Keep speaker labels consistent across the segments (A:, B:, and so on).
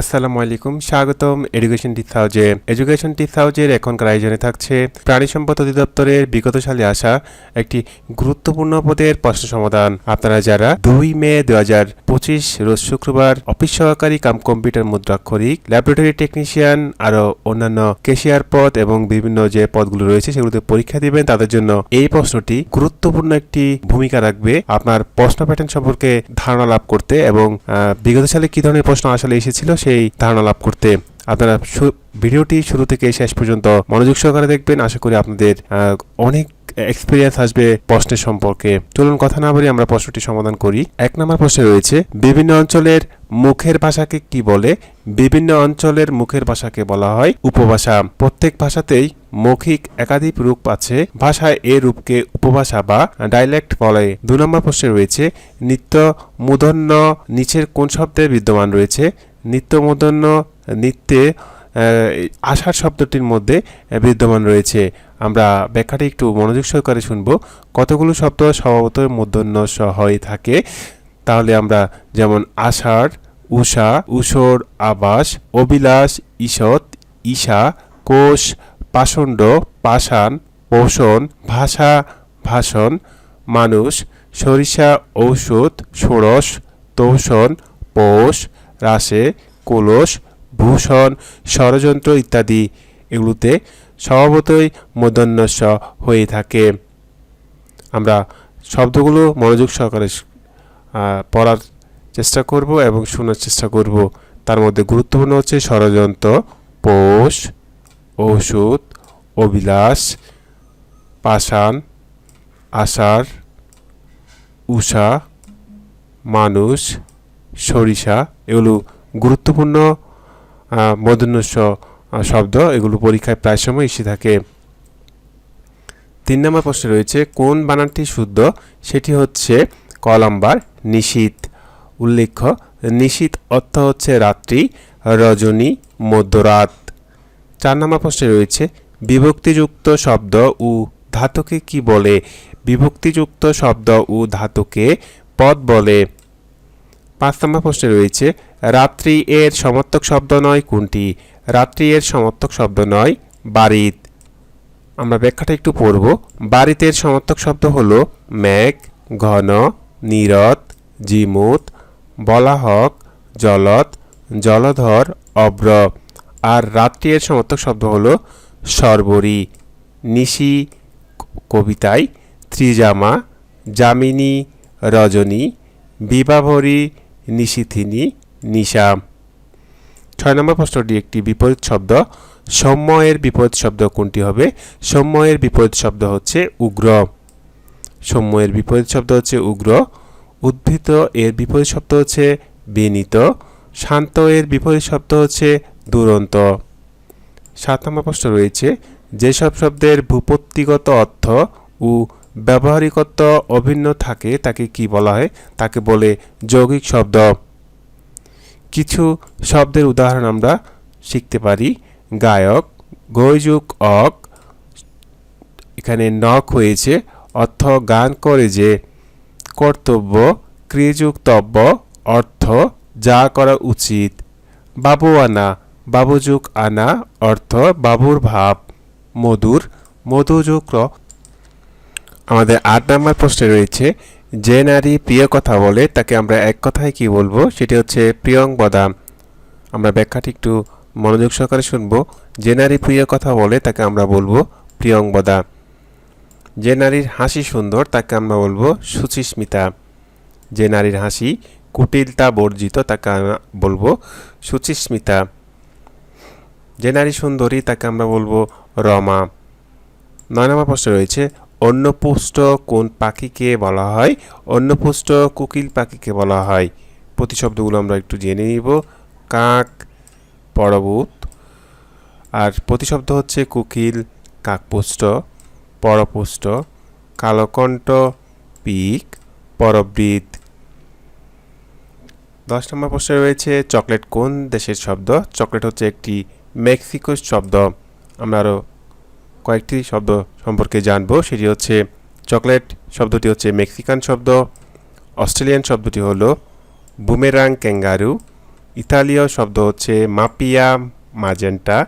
A: আসসালামু আলাইকুম, স্বাগতম এডুকেশন টিথ হাউজে এডুকেশন টিথ হাউজের এখনকার আয়োজনে থাকছে প্রাণী সম্পদ অধিদপ্তরের বিগত সালে আসা একটি গুরুত্বপূর্ণ পদের প্রশ্ন সমাধান। আপনারা যারা দুই মে দু হাজার পঁচিশ রোজ শুক্রবার অফিস সহকারী কাম কম্পিউটার মুদ্রাক্ষরিক, ল্যাবরেটরি টেকনিশিয়ান আরও অন্যান্য কেশিয়ার পদ এবং বিভিন্ন যে পদগুলো রয়েছে সেগুলোতে পরীক্ষা দিবেন, তাদের জন্য এই প্রশ্নটি গুরুত্বপূর্ণ একটি ভূমিকা রাখবে। আপনার প্রশ্ন প্যাটার্ন সম্পর্কে ধারণা লাভ করতে এবং বিগত সালে কি ধরনের প্রশ্ন আসলে এসেছিল সেই ধারণা লাভ করতে আপনারা ভিডিওটি শুরু থেকে শেষ পর্যন্ত মনোযোগ সহকারে দেখবেন। আশা করি আপনাদের অনেক এক্সপিরিয়েন্স আসবে প্রশ্নের সম্পর্কে। চলুন কথা না বলে আমরা প্রশ্নটি সমাধান করি। এক নম্বর প্রশ্নে রয়েছে, বিভিন্ন অঞ্চলের মুখের ভাষাকে কি বলে? বিভিন্ন অঞ্চলের মুখের ভাষাকে বলা হয় উপভাষা। প্রত্যেক ভাষাতেই মৌখিক একাধিক রূপ আছে। ভাষায় এ রূপকে উপভাষা বা ডাইলেক্ট বলে। দু নম্বর প্রশ্নে রয়েছে নিত্য মূধন্য নিচের কোন শব্দে বিদ্যমান রয়েছে? নিত্য মূধন্য নিত্যে আষাঢ় শব্দটির মধ্যে বিদ্যমান রয়েছে। আমরা ব্যাখ্যাটি একটু মনোযোগ সহকারে শুনব। কতগুলো শব্দ স্বভাবত মূর্ধন্য হয়ে থাকে? তাহলে আমরা যেমন আষাঢ়, উষা, উষর, আবাস, অবিলাস, ঈষৎ, ঈশা, কোষ, পাষণ্ড, পাষাণ, পোষণ, ভাষা, ভাষণ, মানুষ, সরিষা, ঔষধ, ষোড়শ, তৌষণ, পৌষ রাসে, কলস, ভূষণ, ষড়যন্ত্র ইত্যাদি এগুলোতে স্বভাবতই মূর্ধন্যস্ব হয়ে থাকে। আমরা শব্দগুলো মনোযোগ সহকারে পড়ার চেষ্টা করব এবং শোনার চেষ্টা করব। তার মধ্যে গুরুত্বপূর্ণ হচ্ছে ষড়যন্ত্র, পোষ, ঔষধ অবিলাস পাষাণ, আষাঢ় উষা মানুষ সরিষা, এগুলো গুরুত্বপূর্ণ মদন্যস্য শব্দ, এগুলো পরীক্ষায় প্রায় সময় এসে থাকে। তিন নম্বর প্রশ্নে রয়েছে, কোন বানানটি শুদ্ধ? সেটি হচ্ছে কলম্বার, নিশীত। উল্লেখ্য, নিশীত অর্থ হচ্ছে রাত্রি, রজনী, মধ্যরাত। চার নম্বর প্রশ্নে রয়েছে, বিভক্তিযুক্ত শব্দ ও ধাতুকে কি বলে? বিভক্তিযুক্ত শব্দ ও ধাতুকে পদ বলে। পাঁচ নম্বর প্রশ্নে রয়েছে, রাত্রি এর সমর্থক শব্দ নয় কোনটি? রাত্রি এর সমর্থক শব্দ নয় বাড়িত আমরা ব্যাখ্যাটা একটু পড়ব। বাড়িতের সমর্থক শব্দ হলো মেঘ, ঘন, নীরদ, জিমুত, বলাহক জলদ জলধর, অব্র। আর রাত্রি এর সমর্থক শব্দ হলো সর্বরী, নিশি, কবিতায়, ত্রিজামা, যামিনী, রজনী, বিবাভরী নিশিথিনী, নিশা। ছয় নম্বর প্রশ্নটি একটি বিপরীত শব্দ। সময়ের বিপরীত শব্দ কোনটি হবে? সময়ের বিপরীত শব্দ হচ্ছে উগ্র। সময়ের বিপরীত শব্দ হচ্ছে উগ্র। উদ্ভিত এর বিপরীত শব্দ হচ্ছে বিনীত। শান্ত এর বিপরীত শব্দ হচ্ছে দুরন্ত। সাত নম্বর প্রশ্ন রয়েছে, যেসব শব্দের ভূপত্তিগত অর্থ ও ব্যবহারিকত্ব অভিন্ন থাকে, তাকে কি বলা হয়? তাকে বলে যৌগিক শব্দ। কিছু শব্দের উদাহরণ আমরা শিখতে পারি। গায়ক গৈযুক অক, এখানে নক হয়েছে, অর্থ গান করে যে, কর্তব্য ক্রিয়যুক্তব্য অর্থ যা করা উচিত। বাবু আনা বাবুযুক আনা, অর্থ বাবুর ভাব। মধুর মধুযুক র আমাদের আট নম্বর প্রশ্নে রয়েছে, যে নারী প্রিয় কথা বলে তাকে আমরা এক কথায় কি বলব? সেটি হচ্ছে প্রিয়ংবদা আমরা ব্যাখ্যাটি একটু মনোযোগ সহকারে শুনব। যে নারী প্রিয় কথা বলে তাকে আমরা বলব প্রিয়ংবদা যে নারীর হাসি সুন্দর তাকে আমরা বলব সুচিস্মিতা। যে নারীর হাসি কুটিলতা বর্জিত তাকে আমরা বলব সুচিস্মিতা। যে নারী সুন্দরী তাকে আমরা বলব রমা। নয় নম্বর প্রশ্ন রয়েছে অন্নপুষ্ট কোন পাখিকে বলা হয়? অন্নপুষ্ট কোকিল পাখিকে বলা হয়। প্রতিশব্দগুলো আমরা একটু জেনে নিব। কাক পরবুত আর প্রতিশব্দ হচ্ছে কোকিল, কাকপুষ্ট, পরপুষ্ট, কালকণ্ঠ, পিক, পরবৃত। দশ নম্বর প্রশ্নে রয়েছে, চকলেট কোন দেশের শব্দ? চকলেট হচ্ছে একটি মেক্সিকো শব্দ। আমরা আরও কয়েকটি শব্দ সম্পর্কে জানব। সেটি হচ্ছে চকলেট শব্দটি হচ্ছে মেক্সিকান শব্দ, অস্ট্রেলিয়ান শব্দটি হলো বুমেরাং ক্যাঙ্গারু, ইতালীয় শব্দ হচ্ছে মাপিয়া মাজেন্টা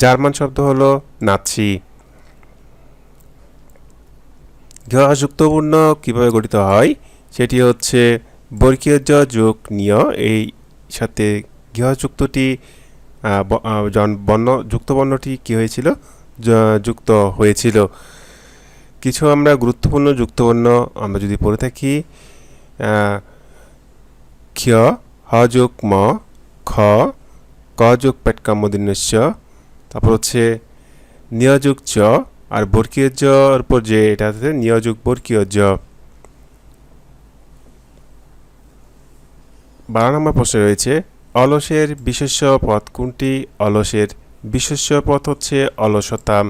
A: জার্মান শব্দ হলো নাৎসি। গৃহ যুক্তপূর্ণ কীভাবে গঠিত হয়? সেটি হচ্ছে বর্গীয় যোগ নিয়। এই সাথে গৃহযুক্তটি বর্ণ যুক্ত বর্ণটি কী হয়েছিল? যুক্ত হয়েছিল। কিছু আমরা গুরুত্বপূর্ণ যুক্তবর্ণ আমরা যদি পড়ে থাকি ক্ষিয় হ যোগ ম, খ, ক যোগ পেটকাম্মদিন্যস্য তারপর হচ্ছে নিয়োযোগ চ, আর বর্গীয় জর উপর যে এটা আছে নিয়োযোগ বর্গীয় জ। বারো নম্বর প্রশ্নে রয়েছে, অলসের বিশেষ্য পথ কোনটি? অলসের বিশেষ্য পথ হচ্ছে অলসতা।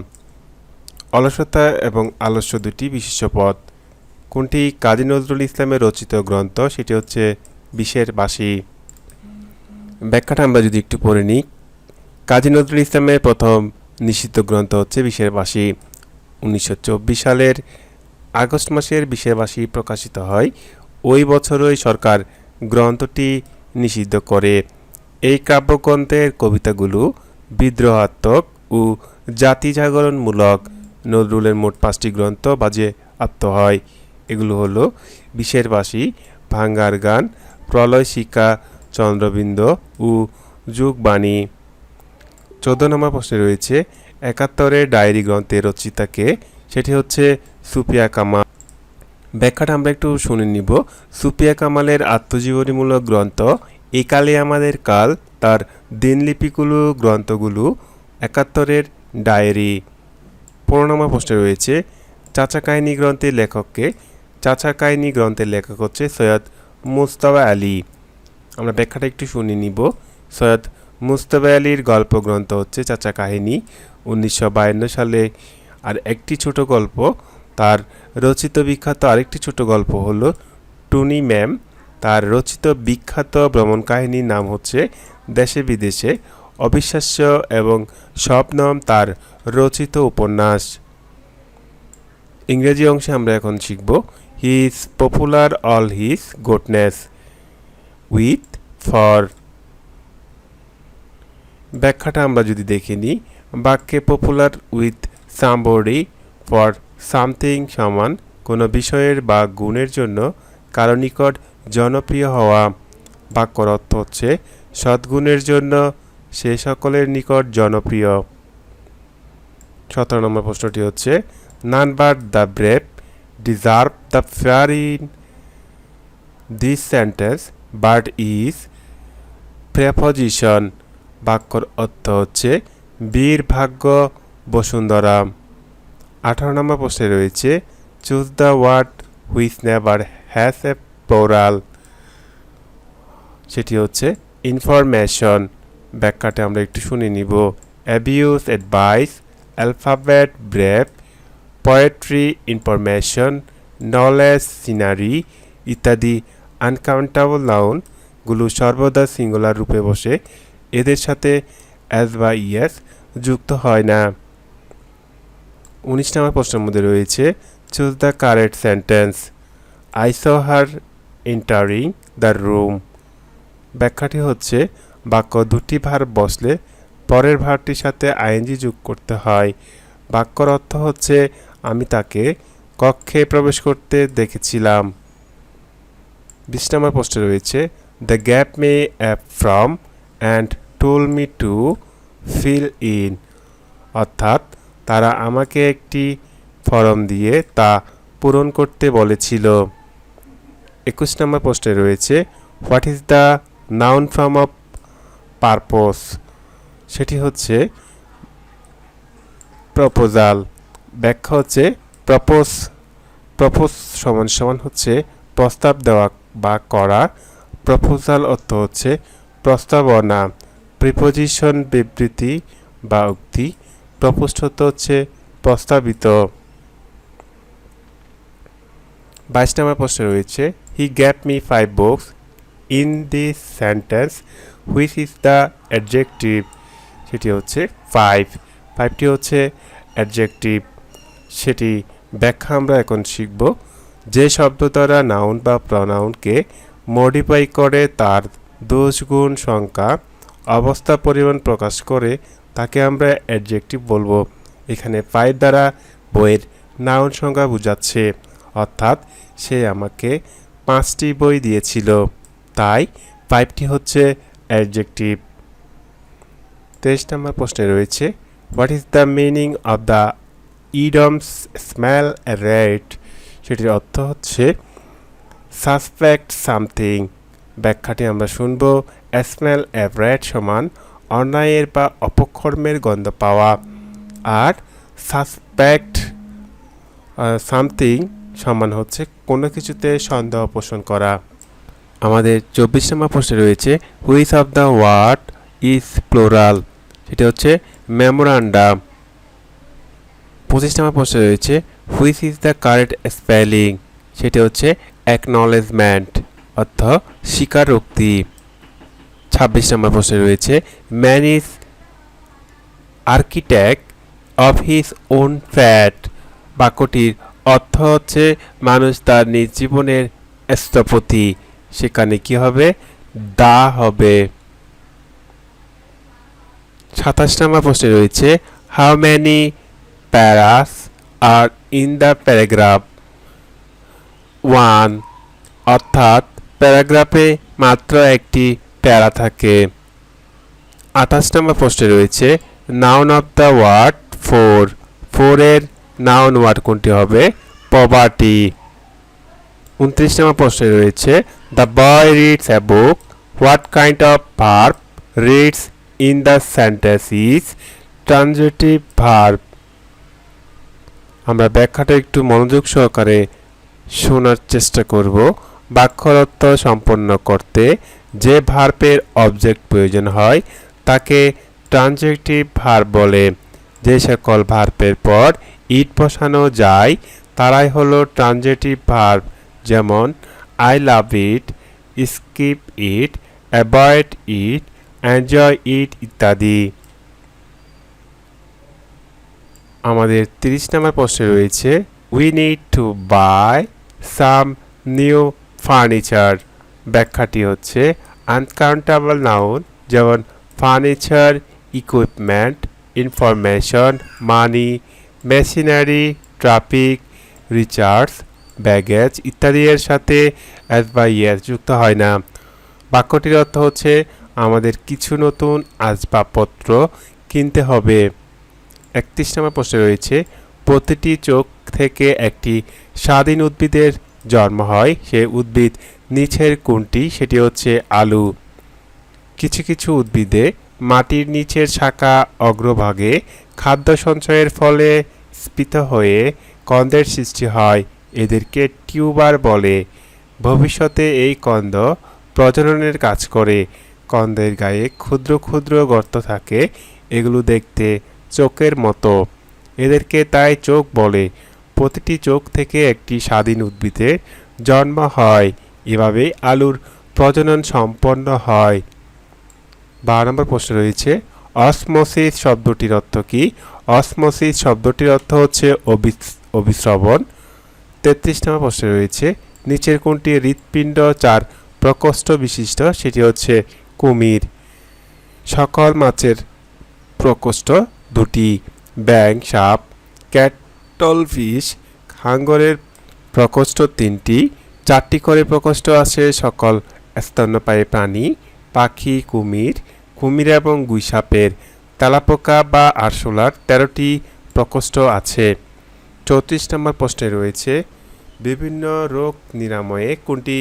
A: অলসতা এবং আলস্য দুটি বিশেষ্য পথ। কোনটি কাজী নজরুল ইসলামের রচিত গ্রন্থ? সেটি হচ্ছে বিশের বাসী ব্যাখ্যাটা আমরা যদি একটু পড়ে নিই। কাজী নজরুল ইসলামের প্রথম নিষিদ্ধ গ্রন্থ হচ্ছে বিশের বাসী উনিশশো সালের আগস্ট মাসের বিশের বাসী প্রকাশিত হয়। ওই বছরই সরকার গ্রন্থটি নিষিদ্ধ করে। এই কাব্যগ্রন্থের কবিতাগুলো বিদ্রোহাত্মক ও জাতি জাগরণমূলক নজরুলের মোট পাঁচটি গ্রন্থ বাজে আত্ম হয়। এগুলো হলো বিশের বাসী ভাঙ্গার গান, প্রলয় শিকা চন্দ্রবিন্দ ও যুগবাণী। চোদ্দ নম্বর প্রশ্নে রয়েছে, একাত্তরের ডায়েরি গ্রন্থের রচিতাকে সেটি হচ্ছে সুপিয়া কামাল। ব্যাখ্যাটা আমরা একটু শুনে নিব। সুপিয়া কামালের আত্মজীবনীমূলক গ্রন্থ, একালে আমাদের কাল তার দিনলিপিগুলো, গ্রন্থগুলো একাত্তরের ডায়েরি পনেরো পোস্টে রয়েছে। চাচা কাহিনী গ্রন্থের লেখককে, চাচা কাহিনী গ্রন্থের লেখক হচ্ছে সৈয়দ মুস্তাবা আলী। আমরা ব্যাখ্যাটা একটু শুনে নিব। সৈয়দ মুস্তাবা আলীর গল্প গ্রন্থ হচ্ছে চাচা কাহিনী উনিশশো বায়ান্ন সালে। আর একটি ছোট গল্প, তার রচিত বিখ্যাত আরেকটি ছোট গল্প হলো টুনি ম্যাম। তার রচিত বিখ্যাত ভ্রমণ কাহিনীর নাম হচ্ছে দেশে বিদেশে, অবিশ্বাস্য এবং স্বপ্নম তার রচিত উপন্যাস। ইংরেজি অংশে আমরা এখন শিখব he is popular all his goodness with for ব্যাখ্যাটা আমরা যদি দেখে নিই, বাক্যে popular with somebody for something সমান কোনো বিষয়ের বা গুণের জন্য কারও নিকট জনপ্রিয় হওয়া বাক্যর অর্থ হচ্ছে, সদ্গুণের জন্য সে সকলের নিকট জনপ্রিয়। সতেরো নম্বর প্রশ্নটি হচ্ছে none but the brave deserve the fair in this sentence, but is preposition. বাক্যর অর্থ হচ্ছে, বীর ভাগ্য বসুন্ধরা। আঠারো নম্বর প্রশ্নে রয়েছে, choose the word which never has a plural, সেটি হচ্ছে ইনফরমেশন ব্যাখ্যাটা আমরা একটু শুনে নিব। Abuse advice alphabet brave poetry information knowledge scenery ইত্যাদি আনকাউন্টেবল নাউনগুলো সর্বদা সিঙ্গুলার রূপে বসে এদের সাথে অ্যাজ বা ইয়েস যুক্ত হয় না। উনিশ নম্বর প্রশ্নের মধ্যে রয়েছে choose the correct sentence I her entering the room ব্যাখ্যাটি হচ্ছে, বাক্য দুটি ভার বসলে পরের ভারটির সাথে আইএনজি যোগ করতে হয়। বাক্যর অর্থ হচ্ছে, আমি তাকে কক্ষে প্রবেশ করতে দেখেছিলাম। বিশ নম্বর পোস্টে রয়েছে the gap may app from and toll me to fill in অর্থাৎ, তারা আমাকে একটি ফর্ম দিয়ে তা পূরণ করতে বলেছিল। একুশ নম্বর পোস্টে রয়েছে what is the noun form of purpose সেটি হচ্ছে প্রপোজাল ব্যাখ্যা হচ্ছে প্রপোজ প্রপোজ সমান সমান হচ্ছে প্রস্তাব দেওয়া বা করা। প্রপোজাল অর্থ হচ্ছে প্রস্তাবনা প্রিপোজিশন বিবৃতি বা উক্তি। প্রপোস্ট হচ্ছে প্রস্তাবিত। বাইশ নম্বর প্রশ্নে রয়েছে he gap me five books in this sentence which is the adjective সেটি হচ্ছে ফাইভ ফাইভটি হচ্ছে অ্যাডজেক্টিভ সেটি ব্যাখ্যা আমরা এখন শিখব। যে শব্দ দ্বারা নাউন বা প্রনাউনকে মডিফাই করে তার দোষ গুণ সংখ্যা, অবস্থা পরিমাণ প্রকাশ করে তাকে আমরা অ্যাডজেক্টিভ বলব। এখানে পায়ের দ্বারা বইয়ের নাউন সংখ্যা বোঝাচ্ছে। অর্থাৎ সে আমাকে পাঁচটি বই দিয়েছিল। তাই পাইপটি হচ্ছে অ্যাডজেক্টিভ তেইশ নম্বর প্রশ্নে রয়েছে what is the meaning of the idioms smell rat সেটির অর্থ হচ্ছে সাসপেক্ট সামথিং ব্যাখ্যাটি আমরা শুনব স্মেল রেট সমান অন্যায়ের বা অপকর্মের গন্ধ পাওয়া। আর সাসপেক্ট সামথিং সমান হচ্ছে কোনো কিছুতে সন্দেহ পোষণ করা। আমাদের চব্বিশ নম্বর প্রশ্নে রয়েছে which of the word is plural সেটা হচ্ছে মেমোরান্ডাম পঁচিশ নম্বর প্রশ্নে রয়েছে which is the correct spelling সেটা হচ্ছে অ্যাকনলেজমেন্ট অর্থ স্বীকারোক্তি। ছাব্বিশ নম্বর প্রশ্নে রয়েছে man is architect of his own fate বাক্যটির অর্থ হচ্ছে মানুষ তার নিজ জীবনের স্থপতি। সেখানে কি হবে? দা হবে। সাতাশ নম্বর প্রশ্নে রয়েছে how many paras are in the paragraph one অর্থাৎ প্যারাগ্রাফে মাত্র একটি প্যারা থাকে। আঠাশ নম্বর প্রশ্নে রয়েছে noun of the word poor ফোরের নাউন ওয়ার্ড কোনটি হবে? পভার্টি উনত্রিশ নম্বর প্রশ্নে রয়েছে, the boy reads a book, what kind of verb reads in the sentence is transitive verb. আমরা ব্যাখ্যাটা একটু মনোযোগ সহকারে শোনার চেষ্টা করব। বাক্যর অর্থ সম্পন্ন করতে যে ভার্বের অবজেক্ট প্রয়োজন হয়, তাকে ট্রানজেক্টিভ ভার্ব বলে। যে সকল ভার্পের পর ইট বসানো যায়, তারাই হলো ট্রানজেটিভ ভার্ব, যেমন I love it skip it avoid it enjoy it ইত্যাদি। আমাদের তিরিশ নম্বর প্রশ্নে রয়েছে we need to buy some new furniture ব্যাখ্যাটি হচ্ছে আনকাউন্টেবল নাউন যেমন furniture equipment information money machinery, traffic, recharge, baggage ইত্যাদি এর সাথে অ্যাজ বা ইয়ার যুক্ত হয় না। বাক্যটির অর্থ হচ্ছে, আমাদের কিছু নতুন আসবাবপত্র কিনতে হবে। একত্রিশ নম্বর প্রশ্নে রয়েছে, প্রতিটি চোখ থেকে একটি স্বাধীন উদ্ভিদের জন্ম হয়। সে উদ্ভিদ নিচের কোনটি? সেটি হচ্ছে আলু। কিছু কিছু উদ্ভিদে মাটির নিচের শাখা অগ্রভাগে খাদ্য সঞ্চয়ের ফলে স্ফীত হয়ে কন্দের সৃষ্টি হয়। এদেরকে টিউবার বলে। ভবিষ্যতে এই কন্দ প্রজননের কাজ করে। কন্দের গায়ে ক্ষুদ্র ক্ষুদ্র গর্ত থাকে, এগুলো দেখতে চোখের মতো। এদেরকে তাই চোখ বলে। প্রতিটি চোখ থেকে একটি স্বাধীন উদ্ভিদের জন্ম হয়। এভাবে আলুর প্রজনন সম্পন্ন হয়। বারো নম্বর প্রশ্ন রয়েছে অসমোসিস শব্দটির অর্থ কি? অসমোসিস শব্দটির অর্থ হচ্ছে অভিশ্রবণ তেত্রিশ নম্বর প্রশ্নে রয়েছে, নিচের কোনটি হৃৎপিণ্ড চার প্রকোষ্ঠ বিশিষ্ট? সেটি হচ্ছে কুমির। সকল মাছের প্রকোষ্ঠ দুটি ব্যাং সাপ ক্যাটল ফিশ হাঙ্গরের প্রকোষ্ঠ তিনটি, চারটি করে প্রকোষ্ঠ আছে সকল স্তন্যপায়ী প্রাণী, পাখি, কুমির কুমির এবং গুইসাপের তেলাপোকা বা আরশোলার তেরোটি প্রকোষ্ঠ আছে। চৌত্রিশ নম্বর প্রশ্নে রয়েছে, বিভিন্ন রোগ নিরাময়ে কোনটি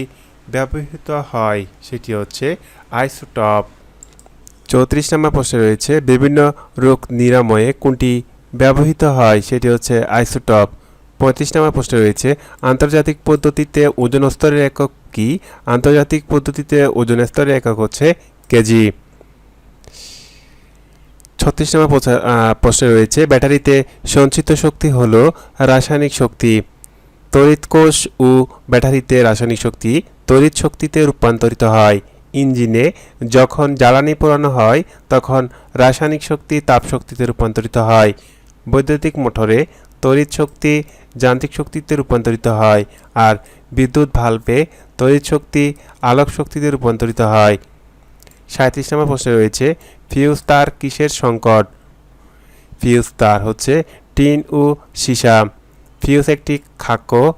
A: ব্যবহৃত হয়? সেটি হচ্ছে আইসোটপ। চৌত্রিশ নম্বর প্রশ্নে রয়েছে, বিভিন্ন রোগ নিরাময়ে কোনটি ব্যবহৃত হয়? সেটি হচ্ছে আইসোটপ। পঁয়ত্রিশ নম্বর প্রশ্নে রয়েছে, আন্তর্জাতিক পদ্ধতিতে ওজন স্তরের একক কি? আন্তর্জাতিক পদ্ধতিতে ওজন স্তরের একক হচ্ছে কেজি। ছত্রিশ নম্বর প্রশ্নে রয়েছে, ব্যাটারিতে সঞ্চিত শক্তি হলো রাসায়নিক শক্তি, তড়িৎ কোষ ও ব্যাটারিতে রাসায়নিক শক্তি, তড়িৎ শক্তিতে রূপান্তরিত হয়। ইঞ্জিনে যখন জ্বালানি পোড়ানো হয়, তখন রাসায়নিক শক্তি তাপ শক্তিতে রূপান্তরিত হয়। বৈদ্যুতিক মোটরে তড়িৎ শক্তি যান্ত্রিক শক্তিতে রূপান্তরিত হয় আর বিদ্যুৎ ভাল্বে তড়িৎ শক্তি আলোক শক্তিতে রূপান্তরিত হয়। সাঁত্রিশ নম্বর প্রশ্নে রয়েছে ফিউজ তার কিসের সংকট? ফিউজ তার হচ্ছে টিন ও সীসা। ফিউজ একটি খাকো,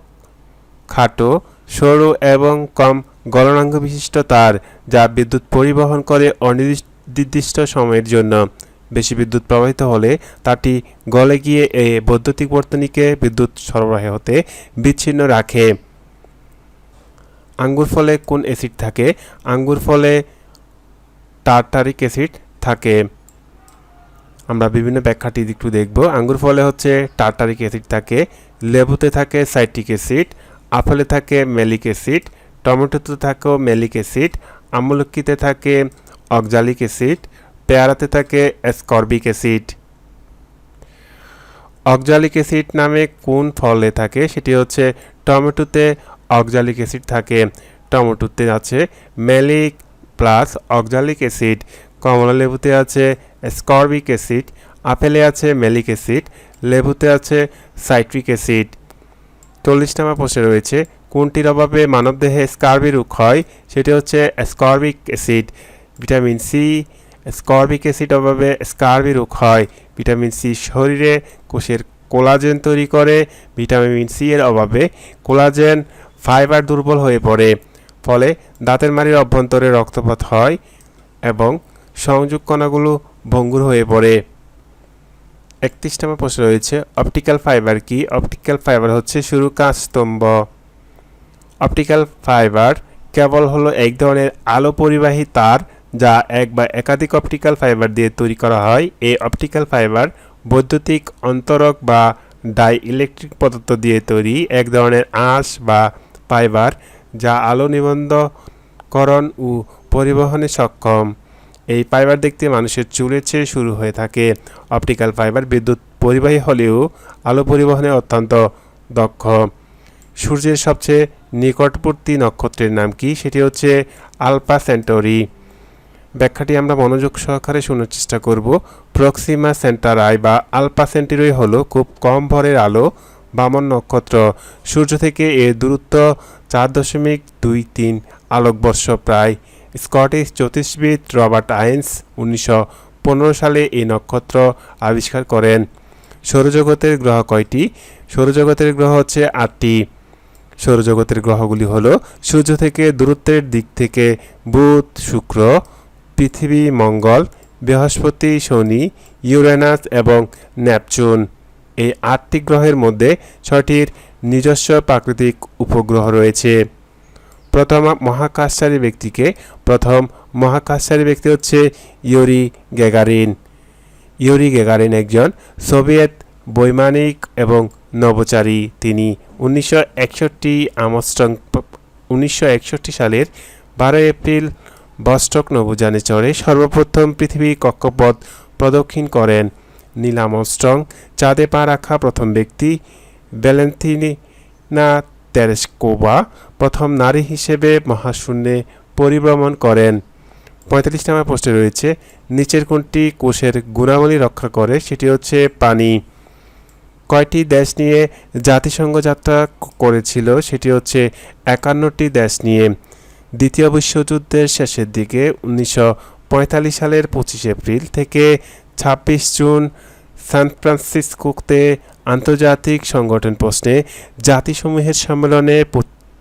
A: খাটো, সরু এবং কম গলনাঙ্গ বিশিষ্ট তার, যা বিদ্যুৎ পরিবহন করে অনির্দিষ্ট সময়ের জন্য। বেশি বিদ্যুৎ প্রবাহিত হলে তারটি গলে গিয়ে এই বৈদ্যুতিক বর্তনীকে বিদ্যুৎ সরবরাহ হতে বিচ্ছিন্ন রাখে। আঙ্গুর ফলে কোন অ্যাসিড থাকে? আঙ্গুর ফলে টার্টারিক অ্যাসিড থাকে। আমরা বিভিন্ন ব্যাখ্যাটি একটু দেখব। আঙ্গুর ফলে হচ্ছে টার্টারিক অ্যাসিড থাকে, লেবুতে থাকে সাইট্রিক অ্যাসিড, আপেলে থাকে ম্যালিক অ্যাসিড, টমেটোতে থাকে ম্যালিক অ্যাসিড, আমলকিতে থাকে অক্সালিক অ্যাসিড, পেয়ারাতে থাকে অ্যাসকর্বিক অ্যাসিড। অক্সালিক অ্যাসিড নামে কোন ফলে থাকে? সেটি হচ্ছে টমেটোতে অক্সালিক অ্যাসিড থাকে। টমেটোতে আছে ম্যালিক প্লাস অক্সালিক অ্যাসিড। কমলা লেবুতে আছে স্করবিক অ্যাসিড আপেলে আছে ম্যালিক অ্যাসিড লেবুতে আছে সাইট্রিক অ্যাসিড চল্লিশ নম্বর প্রশ্নে রয়েছে, কোনটির অভাবে মানবদেহে স্কার্বি রোগ হয়? সেটি হচ্ছে ascorbic acid vitamin C ascorbic acid অভাবে স্কার্বি রোগ হয়। ভিটামিন সি শরীরে কোষের কোলাজেন তৈরি করে। ভিটামিন সি এর অভাবে কোলাজেন ফাইবার দুর্বল হয়ে পড়ে। ফলে দাঁতের মাড়ির অভ্যন্তরে রক্তপাত হয় এবং সংযোগ কণাগুলো ভঙ্গুর হয়ে পড়ে। একত্রিশ নম্বর প্রশ্ন রয়েছে অপটিক্যাল ফাইবার কি? অপটিক্যাল ফাইবার হচ্ছে শুরু কাঁচ স্তম্ভ অপটিক্যাল ফাইবার কেবল হলো এক ধরনের আলো পরিবাহী তার যা এক বা একাধিক অপটিক্যাল ফাইবার দিয়ে তৈরি করা হয়। এই অপটিক্যাল ফাইবার বৈদ্যুতিক অন্তরক বা ডাই ইলেকট্রিক পদার্থ দিয়ে তৈরি এক ধরনের আঁশ বা ফাইবার যা আলো নিবন্ধকরণ ও পরিবহনে সক্ষম। এই ফাইবার দেখতে মানুষের চুলের চেয়ে শুরু হয়ে থাকে। অপটিক্যাল ফাইবার বিদ্যুৎ পরিবাহী হলেও আলো পরিবহনে অত্যন্ত দক্ষ। সূর্যের সবচেয়ে নিকটবর্তী নক্ষত্রের নাম কি? সেটি হচ্ছে আলফা সেন্টরি। ব্যাখ্যাটি আমরা মনোযোগ সহকারে শোনার চেষ্টা করব। প্রক্সিমা সেন্টার সেন্টারাই বা আলফা সেন্টিরই হলো খুব কম ভরের আলো বামন নক্ষত্র। সূর্য থেকে এর দূরত্ব চার দশমিক দুই তিন আলোকবর্ষ প্রায়। স্কটিশ জ্যোতিষবিদ রবার্ট আইন্স উনিশশো পনেরো সালে এই নক্ষত্র আবিষ্কার করেন। সৌরজগতের গ্রহ কয়টি? সৌরজগতের গ্রহ হচ্ছে আটটি। সৌরজগতের গ্রহগুলি হল সূর্য থেকে দূরত্বের দিক থেকে বুধ, শুক্র, পৃথিবী, মঙ্গল, বৃহস্পতি, শনি, ইউরেনাস এবং নেপচুন। এই আটটি গ্রহের মধ্যে ছয়টির নিজস্ব প্রাকৃতিক উপগ্রহ রয়েছে। প্রথম মহাকাশচারী ব্যক্তিকে প্রথম মহাকাশচারী ব্যক্তি হচ্ছে ইউরি গ্যাগারিন ইউরি গ্যাগারিন একজন সোভিয়েত বৈমানিক এবং নভোচারী। তিনি উনিশশো একষট্টি আমস্ট্রং উনিশশো একষট্টি সালের বারো এপ্রিল বস্টক নৌযানে চড়ে সর্বপ্রথম পৃথিবী কক্ষপথ প্রদক্ষিণ করেন। নীল আমস্ট্রং চাঁদে পা রাখা প্রথম ব্যক্তি ভ্যালেন্টিনা তেরেস্কোবা প্রথম নারী হিসেবে মহাশূন্যে পরিভ্রমণ করেন। পঁয়তাল্লিশ নম্বর পোস্টে রয়েছে, নিচের কোনটি কোষের গুণাবলী রক্ষা করে, সেটি হচ্ছে পানি। কয়টি দেশ নিয়ে জাতিসংঘ যাত্রা করেছিল, সেটি হচ্ছে একান্নটি দেশ নিয়ে। দ্বিতীয় বিশ্বযুদ্ধের শেষের দিকে উনিশশো পঁয়তাল্লিশ সালের পঁচিশ এপ্রিল থেকে ছাব্বিশ জুন সান ফ্রান্সিসকোতে আন্তর্জাতিক সংগঠন প্রশ্নে জাতিসমূহের সম্মেলনে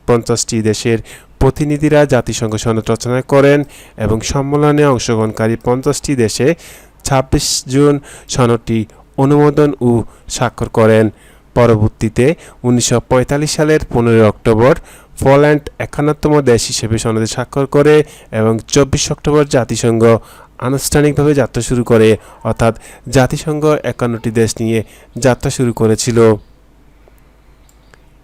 A: পঞ্চাশটি দেশের প্রতিনিধিরা জাতিসংঘ সনদ রচনা করেন এবং সম্মেলনে অংশগ্রহণকারী পঞ্চাশটি দেশে ছাব্বিশ জুন সনদটি অনুমোদন ও স্বাক্ষর করেন। পরবর্তীতে উনিশশো পঁয়তাল্লিশ সালের পনেরোই অক্টোবর পোল্যান্ড একান্নতম দেশ হিসেবে সনদে স্বাক্ষর করে এবং চব্বিশ অক্টোবর জাতিসংঘ আনুষ্ঠানিকভাবে যাত্রা শুরু করে, অর্থাৎ জাতিসংঘ একান্নটি দেশ নিয়ে যাত্রা শুরু করেছিল।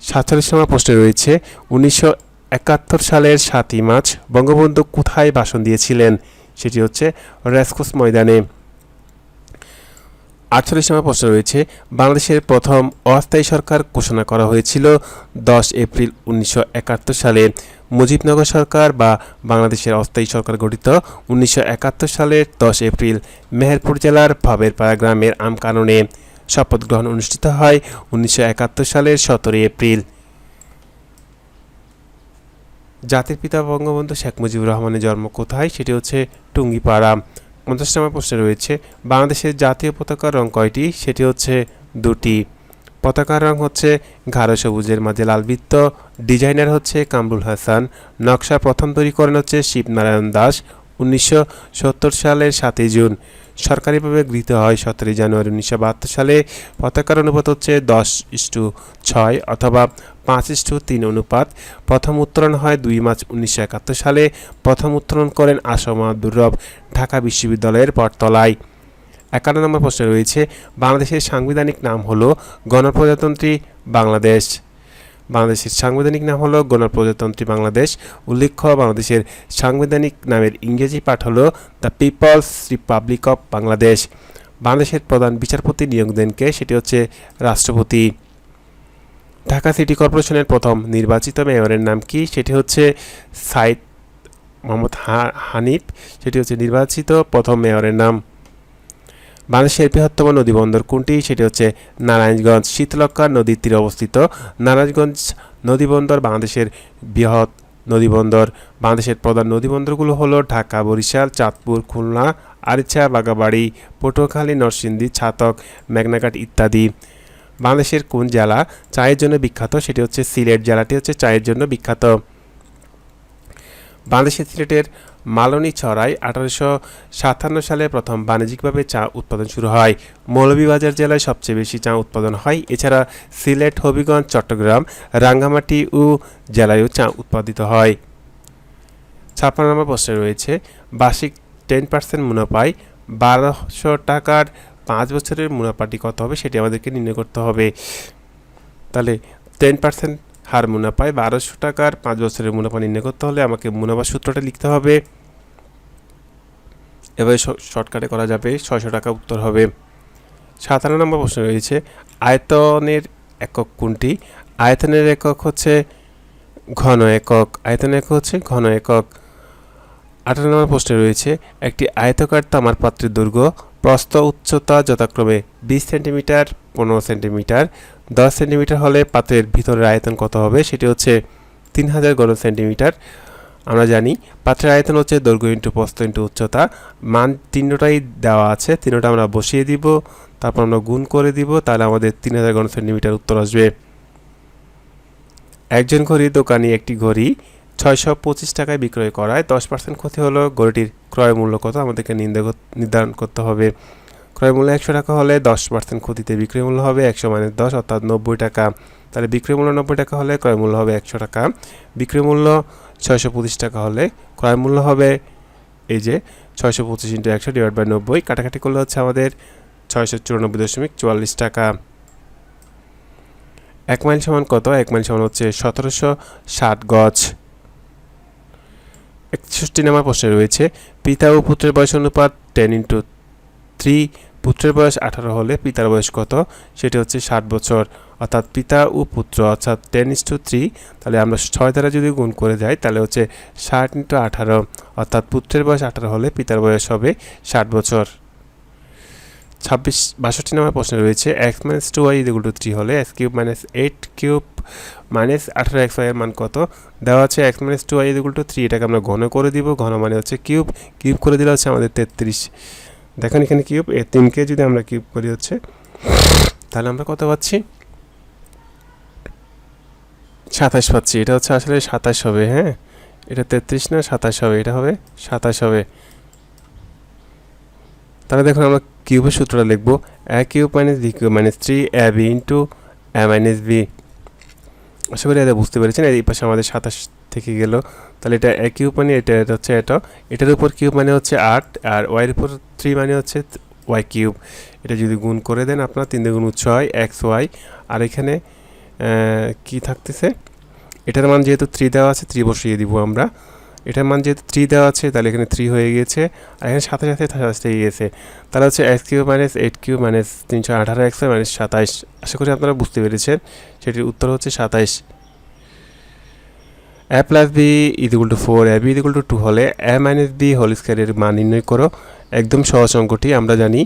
A: সাতচল্লিশ নম্বর প্রশ্নে রয়েছে, উনিশশো একাত্তর সালের সাতই মার্চ বঙ্গবন্ধু কোথায় ভাষণ দিয়েছিলেন? সেটি হচ্ছে রেসকোস ময়দানে। আটচল্লিশ নম্বর প্রশ্ন রয়েছে, বাংলাদেশের প্রথম অস্থায়ী সরকার ঘোষণা করা হয়েছিল দশ এপ্রিল উনিশশো একাত্তর সালে। মুজিবনগর সরকার বা বাংলাদেশের অস্থায়ী সরকার গঠিত উনিশশো একাত্তর সালের দশ এপ্রিল মেহেরপুর জেলার ভাবেরপাড়া গ্রামের আমকাননে শপথ গ্রহণ অনুষ্ঠিত হয় উনিশশো একাত্তর সালের সতেরোই এপ্রিল। জাতির পিতা বঙ্গবন্ধু শেখ মুজিবুর রহমানের জন্ম কোথায়? সেটি হচ্ছে টুঙ্গিপাড়া। পঞ্চাশ নম্বর প্রশ্নে রয়েছে, বাংলাদেশের জাতীয় পতাকার রং কয়টি? সেটি হচ্ছে দুটি। পতাকার রং হচ্ছে গাঢ় সবুজের মাঝে লাল বৃত্ত, ডিজাইনার হচ্ছে কামরুল হাসান নকশা প্রথম তৈরি করেন হচ্ছে শিবনারায়ণ দাস উনিশশো সত্তর সালের সাতই জুন। সরকারিভাবে গৃহীত হয় সতেরোই জানুয়ারি উনিশশো বাহাত্তর সালে। পতাকার অনুপাত হচ্ছে দশ ইস্টু ছয় অথবা পাঁচ ইস্টু তিন অনুপাত। প্রথম উত্তোলন হয় দুই মার্চ উনিশশো একাত্তর সালে। প্রথম উত্তোলন করেন আসম আব্দুর ঢাকা বিশ্ববিদ্যালয়ের পটতলায় একান্ন নম্বর প্রশ্নে রয়েছে, বাংলাদেশের সাংবিধানিক নাম হলো গণপ্রজাতন্ত্রী বাংলাদেশ। বাংলাদেশের সাংবিধানিক নাম হলো গণপ্রজাতন্ত্রী বাংলাদেশ। উল্লেখ্য, বাংলাদেশের সাংবিধানিক নামের ইংরেজি পাঠ হলো the people's republic of Bangladesh. বাংলাদেশের প্রধান বিচারপতি নিয়োগ দেন কে? সেটি হচ্ছে রাষ্ট্রপতি। ঢাকা সিটি কর্পোরেশনের প্রথম নির্বাচিত মেয়রের নাম কি? সেটি হচ্ছে সাইদ মোহাম্মদ হানিফ। সেটি হচ্ছে নির্বাচিত প্রথম মেয়রের নাম। বাংলাদেশের বৃহত্তম নদীবন্দর কোনটি? সেটি হচ্ছে নারায়ণগঞ্জ শীতলক্ষা নদীর তীরে অবস্থিত। নারায়ণগঞ্জ নদীবন্দর বাংলাদেশের বৃহৎ নদীবন্দর। বাংলাদেশের প্রধান নদীবন্দরগুলো হলো ঢাকা, বরিশাল, চাঁদপুর, খুলনা, আরিচা বাগাবাড়ি পটুয়াখালী, নরসিংদী, ছাতক, মেঘনাঘাট ইত্যাদি। বাংলাদেশের কোন জেলা চায়ের জন্য বিখ্যাত? সেটি হচ্ছে সিলেট জেলাটি হচ্ছে চায়ের জন্য বিখ্যাত। বাংলাদেশের সিলেটের মালনী ছড়ায় আঠারোশো সাতান্ন সালে প্রথম বাণিজ্যিকভাবে চা উৎপাদন শুরু হয়। মৌলভীবাজার জেলায় সবচেয়ে বেশি চা উৎপাদন হয়। এছাড়া সিলেট, হবিগঞ্জ, চট্টগ্রাম, রাঙ্গামাটি ও জেলায়ও চা উৎপাদিত হয়। ছাপ্পান্ন নম্বর প্রশ্নে রয়েছে, বার্ষিক টেন পার্সেন্ট মুনাফায় বারোশো টাকার পাঁচ বছরের মুনাফাটি কত হবে সেটি আমাদেরকে নির্ণয় করতে হবে। তাহলে টেন পার্সেন্ট হার মুনাফায় বারোশো টাকার পাঁচ বছরের মুনাফা নির্ণয় করতে হলে আমাকে মুনাফা সূত্রটা লিখতে হবে। এভাবে শর্টকাটে করা যাবে, ছয়শো টাকা উত্তর হবে। সাতান্ন নম্বর প্রশ্ন রয়েছে, আয়তনের একক কোনটি? আয়তনের একক হচ্ছে ঘন একক। আয়তনের একক হচ্ছে ঘন একক। আঠারো নম্বর প্রশ্নে রয়েছে, একটি আয়তকার তামার পাত্রের দৈর্ঘ্য প্রস্থ উচ্চতা যথাক্রমে বিশ সেন্টিমিটার পনেরো সেন্টিমিটার। দশ সেন্টিমিটার হলে পাত্রের ভিতরের আয়তন কত হবে? সেটি হচ্ছে তিন হাজার গণ সেন্টিমিটার। আমরা জানি পাত্রের আয়তন হচ্ছে দৈর্ঘ্য ইন্টু প্রস্থ ইন্টু উচ্চতা। মান তিনটাই দেওয়া আছে। তিনটা আমরা বসিয়ে দিব, তারপর আমরা গুণ করে দিব, তাহলে আমাদের তিন হাজার গণ সেন্টিমিটার উত্তর আসবে। একজন ঘড়ি দোকানি একটি ঘড়ি ছয়শো পঁচিশ টাকায় বিক্রয় করায়। দশ পার্সেন্ট ক্ষতি হলো ঘড়িটির ক্রয় মূল্য কত? আমাদেরকে নির্ধার- নির্ধারণ করতে হবে। ক্রয় মূল্য একশো টাকা হলে দশ পার্সেন্ট ক্ষতিতে বিক্রয় মূল্য হবে একশো মানে দশ, অর্থাৎ নব্বই টাকা। তাহলে বিক্রয় মূল্য নব্বই টাকা হলে ক্রয় মূল্য হবে একশো টাকা। বিক্রয় মূল্য ছয়শো পঁচিশ টাকা হলে ক্রয় মূল্য হবে এই যে ছয়শো পঁচিশ ইন্টু একশো ডিভাইড বাই নব্বই। কাটাকাটি করলে হচ্ছে আমাদের ছয়শো চুরানব্বই দশমিক চুয়াল্লিশ টাকা। এক মাইল সমান কত? এক মাইল সমান হচ্ছে সতেরোশো ষাট গজ। একষট্টি নাম্বার প্রশ্নে রয়েছে, পিতা ও পুত্রের বয়স অনুপাত টেন ইন্টু থ্রি পুত্রের বয়স আঠারো হলে পিতার বয়স কত? সেটি হচ্ছে ষাট বছর। অর্থাৎ পিতা ও পুত্র, অর্থাৎ টেন ইস টু থ্রি তাহলে আমরা ছয় দ্বারা যদি গুণ করে যাই, তাহলে হচ্ছে ষাট ইন্টু আঠারো। অর্থাৎ পুত্রের বয়স আঠারো হলে পিতার বয়স হবে ষাট বছর। ছাব্বিশ, বাষট্টি নম্বর প্রশ্ন রয়েছে X minus two Y equal to three হলে X cube minus eight cube minus আঠারো এক্স ওয়াই এর মান কত? দেওয়া আছে X minus two Y equal to three এটাকে আমরা ঘন করে দিব। ঘন মানে হচ্ছে কিউব কিউব করে দিলে হচ্ছে আমাদের তেত্রিশ। দেখেন এখানে কিউব, এ তিনকে যদি আমরা কিউব করি হচ্ছে, তাহলে আমরা কত পাচ্ছি? সাতাশ পাচ্ছি। এটা হচ্ছে আসলে সাতাশ হবে হ্যাঁ? এটা তেত্রিশ না সাতাশ হবে? এটা হবে সাতাশ হবে। তাহলে দেখুন আমরা কিউবের সূত্রটা লিখব। A cube minus B cube minus three A B into A minus B আশা করি এটা বুঝতে পেরেছেন। এই পাশে আমাদের সাতাশ থেকে গেল। তাহলে এটা কিউব মানে এটা হচ্ছে এটা। এটার উপর কিউব মানে হচ্ছে আট, আর ওয়াইয়ের উপর থ্রি মানে হচ্ছে ওয়াই কিউব এটা যদি গুণ করে দেন আপনার তিন গুণ ছয় এক্স ওয়াই আর এখানে কি থাকতেছে? এটার মান যেহেতু থ্রি দেওয়া আছে থ্রি বসিয়ে দিব আমরা। এটার মান যেহেতু থ্রি দেওয়া আছে, তাহলে এখানে থ্রি হয়ে গিয়েছে আর এখানে সাথে সাথে হয়ে গিয়েছে তাহলে হচ্ছে X cube minus eight cube minus তিনশো আঠারো এক্স মাইনাস সাতাইশ। আশা করি আপনারা বুঝতে পেরেছেন। সেটির উত্তর হচ্ছে সাতাইশ। A plus B is equal to four A B is equal to two হলে এ মাইনাস বি হোল স্কোয়ারের মান নির্ণয় করো। একদম সহজ অঙ্কটি আমরা জানি।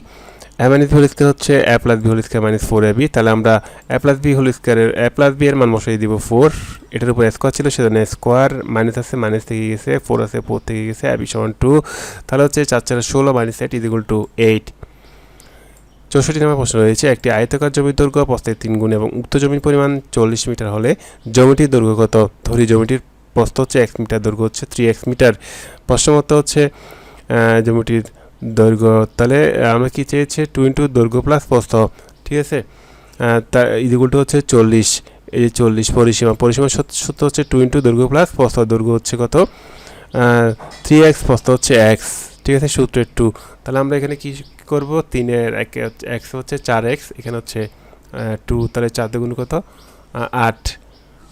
A: A minus B whole square হচ্ছে A plus B whole square minus four A B তাহলে আমরা এ প্লাস বি হোল স্কোয়ারের এ প্লাস বি এর মান বসাই দিব ফোর এটার উপর স্কোয়ার ছিল সেজন্য স্কোয়ার মাইনাস আছে মাইনাস থেকে গেছে ফোর আছে ফোর থেকে গেছে এ বি সমান টু তাহলে হচ্ছে চার চার ষোলো minus eight is equal to eight চৌষট্টি নম্বর প্রশ্ন রয়েছে, একটি আয়তকার জমির দৈর্ঘ্য প্রস্তের তিন গুণ এবং উক্ত জমির পরিমাণ চল্লিশ মিটার হলে জমিটির দৈর্ঘ্য কত? ধরি জমিটির প্রস্থ হচ্ছে এক্স মিটার, দৈর্ঘ্য হচ্ছে থ্রি এক্স মিটার। প্রশ্ন মতো হচ্ছে জমিটির দৈর্ঘ্য, তাহলে আমরা কি চেয়েছি টু ইন্টু দৈর্ঘ্য প্লাস প্রস্থ, ঠিক আছে? তা ইদিগুলটা হচ্ছে চল্লিশ, এই যে চল্লিশ পরিসীমা পরিসীমা সূত্র হচ্ছে টু ইন্টু দৈর্ঘ্য প্লাস প্রস্থ, দৈর্ঘ্য হচ্ছে কত? থ্রি এক্স প্রস্থ হচ্ছে এক্স ঠিক আছে? সূত্রের টু তাহলে আমরা এখানে কি করব? তিনের এক এক্স হচ্ছে চার এক্স এখানে হচ্ছে টু তাহলে চার দুগুণ কত? আট।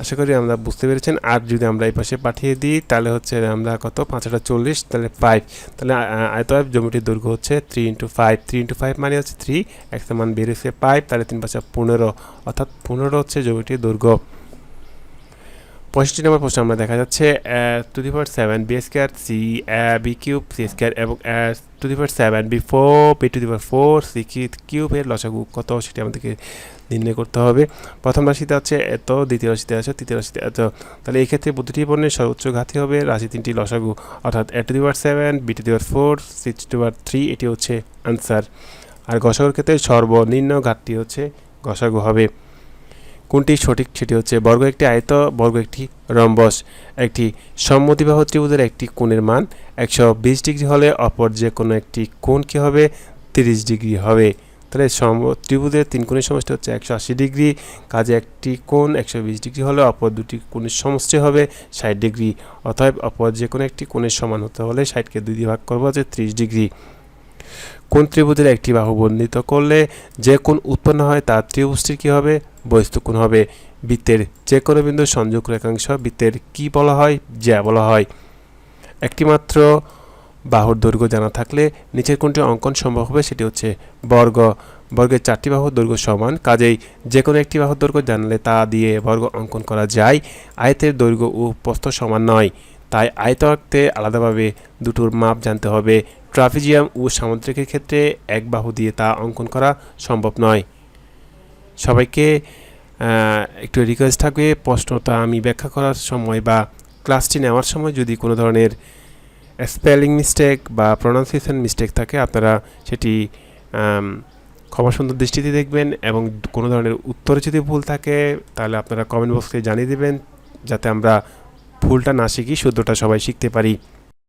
A: আশা করি আমরা বুঝতে পেরেছেন। আর যদি আমরা এই পাশে পাঠিয়ে দিই, তাহলে হচ্ছে আমরা কত? পাঁচ হাজার চল্লিশ, তাহলে ফাইভ তাহলে আয়ত জমিটির দৈর্ঘ্য হচ্ছে three into five three into five মানে হচ্ছে থ্রি একটা মান বেড়েছে ফাইভ তাহলে তিন পাঁচটা পনেরো। অর্থাৎ পনেরো হচ্ছে জমিটির দৈর্ঘ্য। পঁয়ষট্টি নম্বর প্রশ্ন আমরা দেখা যাচ্ছে to the power seven B square C B cube C square এবং to the power seven B four B to the power four C কিউবের লসাগু কত সেটি আমাদেরকে নির্ণয় করতে হবে। প্রথম রাশিতে আছে এত, দ্বিতীয় রাশিতে আছে, তৃতীয় রাশিতে এত। তাহলে এই ক্ষেত্রে প্রতিটি পণ্যের সর্বোচ্চ ঘাতি হবে, রাশি তিনটি লসাগু। অর্থাৎ A to the power seven B to the power four C to the three এটি হচ্ছে আনসার আর গসাগুর ক্ষেত্রে সর্বনিম্ন ঘাটটি হচ্ছে গসাগু হবে। কোনটি সঠিক সেটি হচ্ছে বর্গ একটি আয়ত, বর্গ একটি রম্বস, একটি সম্মতিবাহ ত্রিভুজের একটি কোণের মান। একশো বিশ ডিগ্রি হলে অপর যে কোনো একটি কোণ কী হবে? তিরিশ ডিগ্রি হবে। তাহলে সম ত্রিভুজের তিন কোণের সমষ্টি হচ্ছে একশো আশি ডিগ্রি। কাজে একটি কোণ একশো বিশ ডিগ্রি হলে অপর দুটি কোণের সমষ্টি হবে ষাট ডিগ্রি। অতএব অপর যে কোনো একটি কোণের সমান হতে হলে ষাটকে দুই দিয়ে ভাগ করব হচ্ছে ত্রিশ ডিগ্রি। কোন ত্রিভুজের একটি বাহু বর্ণিত করলে যে কোণ উৎপন্ন হয় তার ত্রিভুজটির কী হবে? বস্তু কোণ হবে বৃত্তের যে কোনো বিন্দু সংযোগ রেখাংশ বৃত্তের কি বলা হয়? জ্যা বলা হয়। একটি মাত্র বাহুর দৈর্ঘ্য জানা থাকলে নিচের কোনটি অঙ্কন সম্ভব হবে সেটি হচ্ছে বর্গ। বর্গের চারটি বাহুর দৈর্ঘ্য সমান, কাজেই যে কোনো একটি বাহুর দৈর্ঘ্য জানলে তা দিয়ে বর্গ অঙ্কন করা যায়। আয়তের দৈর্ঘ্য ও প্রস্থ সমান নয়, তাই আয়ত আঁকতে আলাদাভাবে দুটোর মাপ জানতে হবে। ট্রাফিজিয়াম ও সামুদ্রিকের ক্ষেত্রে এক বাহু দিয়ে তা অঙ্কন করা সম্ভব নয়। সবাইকে একটু রিকোয়েস্ট থাকবে প্রশ্নটা আমি ব্যাখ্যা করার সময় বা ক্লাসটি নেওয়ার সময় যদি কোনো ধরনের স্পেলিং মিস্টেক বা প্রনাউন্সিয়েশন মিস্টেক থাকে আপনারা সেটি আম, ক্ষমা সুন্দর দৃষ্টিতে দেখবেন এবং কোনো ধরনের উত্তরে যদি ভুল থাকে তাহলে আপনারা কমেন্ট বক্সে জানিয়ে দেবেন যাতে আমরা ভুলটা না শিখি শুদ্ধটা সবাই শিখতে পারি।